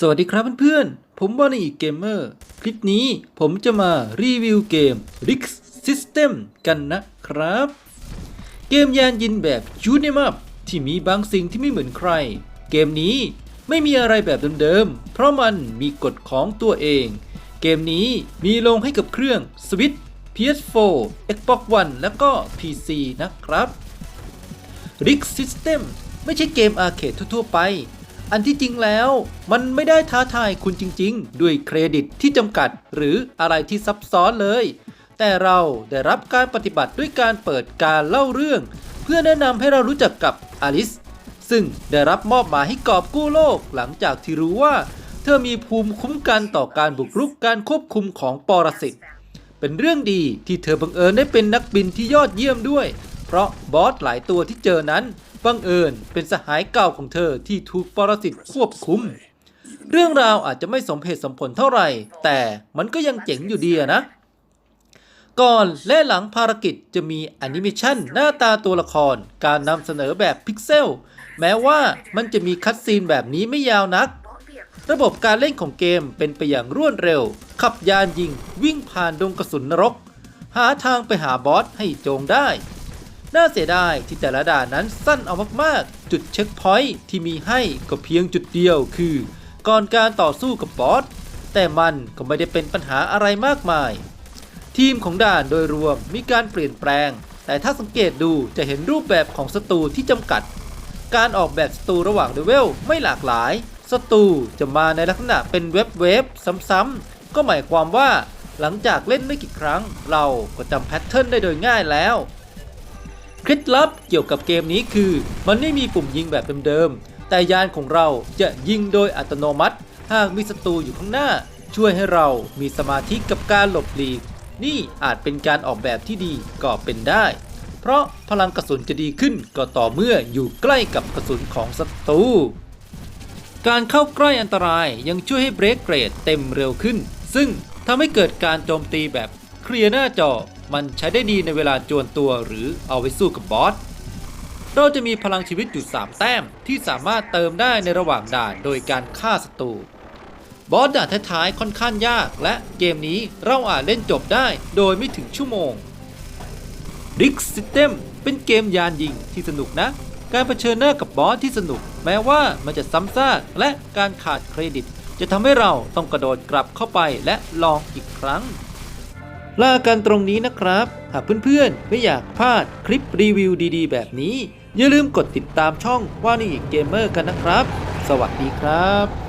สวัสดีครับเพื่อนๆ ผมบอนี่เกมเมอร์ คลิปนี้ผมจะมารีวิวเกม Rix System กันนะครับ เกมยานยินแบบยูนิมัพที่มีบางสิ่งที่ไม่เหมือนใคร เกมนี้ไม่มีอะไรแบบเดิมๆ เพราะมันมีกฎของตัวเอง เกมนี้มีลงให้กับเครื่อง Switch PS4 Xbox One แล้วก็ PC นะครับ Rig System ไม่ใช่เกมอาร์เคดทั่วๆไป อันที่จริงแล้ว มันไม่ได้ท้าทายคุณจริง ๆ ด้วยเครดิตที่จำกัด หรืออะไรที่ซับซ้อนเลย แต่เราได้รับการปฏิบัติด้วยการเปิดการเล่าเรื่อง เพื่อแนะนำให้เรารู้จักกับอลิสซึ่งได้รับมอบหมายให้กอบกู้โลกหลังจากที่รู้ว่า เธอมีภูมิคุ้มกันต่อการบุกรุกการควบคุมของปรสิตเป็นเรื่องดีที่เธอบังเอิญได้เป็นนักบินที่ยอดเยี่ยมด้วย เพราะบอสหลายตัวที่เจอนั้น บังเอิญเป็นสหายเก่าของเธอที่ถูกปรสิตควบคุม เรื่องราวอาจจะไม่สมเหตุสมผลเท่าไหร่ แต่มันก็ยังเจ๋งอยู่ดีนะ ก่อนและหลังภารกิจจะมีแอนิเมชันหน้าตาตัวละคร การนำเสนอแบบพิกเซล แม้ว่ามันจะมีคัดซีนแบบนี้ไม่ยาวนัก ระบบการเล่นของเกมเป็นไปอย่างรวดเร็ว ขับยานยิง วิ่งผ่านดงกระสุนนรก หาทางไปหาบอสให้โจงได้ น่าเสียดายที่แต่ละด่านนั้นสั้นเอามากๆ จุดเช็คพอยท์ที่มีให้ก็เพียงจุดเดียวคือ ก่อนการต่อสู้กับบอสแต่มันก็ไม่ได้เป็นปัญหาอะไรมากมาย ทีมของด่านโดยรวมมีการเปลี่ยนแปลง แต่ถ้าสังเกตดูจะเห็นรูปแบบของศัตรูที่จำกัด การออกแบบศัตรูระหว่างเลเวลไม่หลากหลายศัตรูจะมาในลักษณะเป็นเว็บเว็บซ้ำๆก็หมายความว่าหลังจากเล่นไม่กี่ครั้ง เราก็จำแพทเทิร์นได้โดยง่ายแล้ว เคล็ดลับเกี่ยวกับเกมนี้คือ มันไม่มีปุ่มยิงแบบเดิมๆ แต่ยานของเราจะยิงโดยอัตโนมัติ หากมีศัตรูอยู่ข้างหน้า ช่วยให้เรามีสมาธิกับการหลบหลีก นี่อาจเป็นการออกแบบที่ดีก็เป็นได้ เพราะพลังกระสุนจะดีขึ้นก็ต่อเมื่ออยู่ใกล้กับกระสุนของศัตรู การเข้าใกล้อันตรายยังช่วยให้เบรกเกรดเต็มเร็วขึ้น ซึ่งทำให้เกิดการโจมตีแบบเคลียร์หน้าจอ มันใช้ได้ดีในเวลาจวนตัวหรือเอาไว้สู้กับบอส เราจะมีพลังชีวิตอยู่ 3 แต้มที่สามารถเติมได้ในระหว่างด่านโดยการฆ่าศัตรู บอสด่านท้ายๆค่อนข้างยากและเกมนี้เราอาจเล่นจบได้โดยไม่ถึงชั่วโมง Rick System เป็นเกมยานยิงที่สนุกนะ การเผชิญหน้ากับบอสที่สนุก แม้ว่ามันจะซ้ำซากและการขาดเครดิต จะทำให้เราต้องกระโดดกลับเข้าไปและลองอีกครั้ง ลากันตรงนี้นะครับ หากเพื่อนๆ ไม่อยากพลาดคลิปรีวิวดีๆ แบบนี้ อย่าลืมกดติดตามช่องว่านี่เกมเมอร์กันนะครับ สวัสดีครับ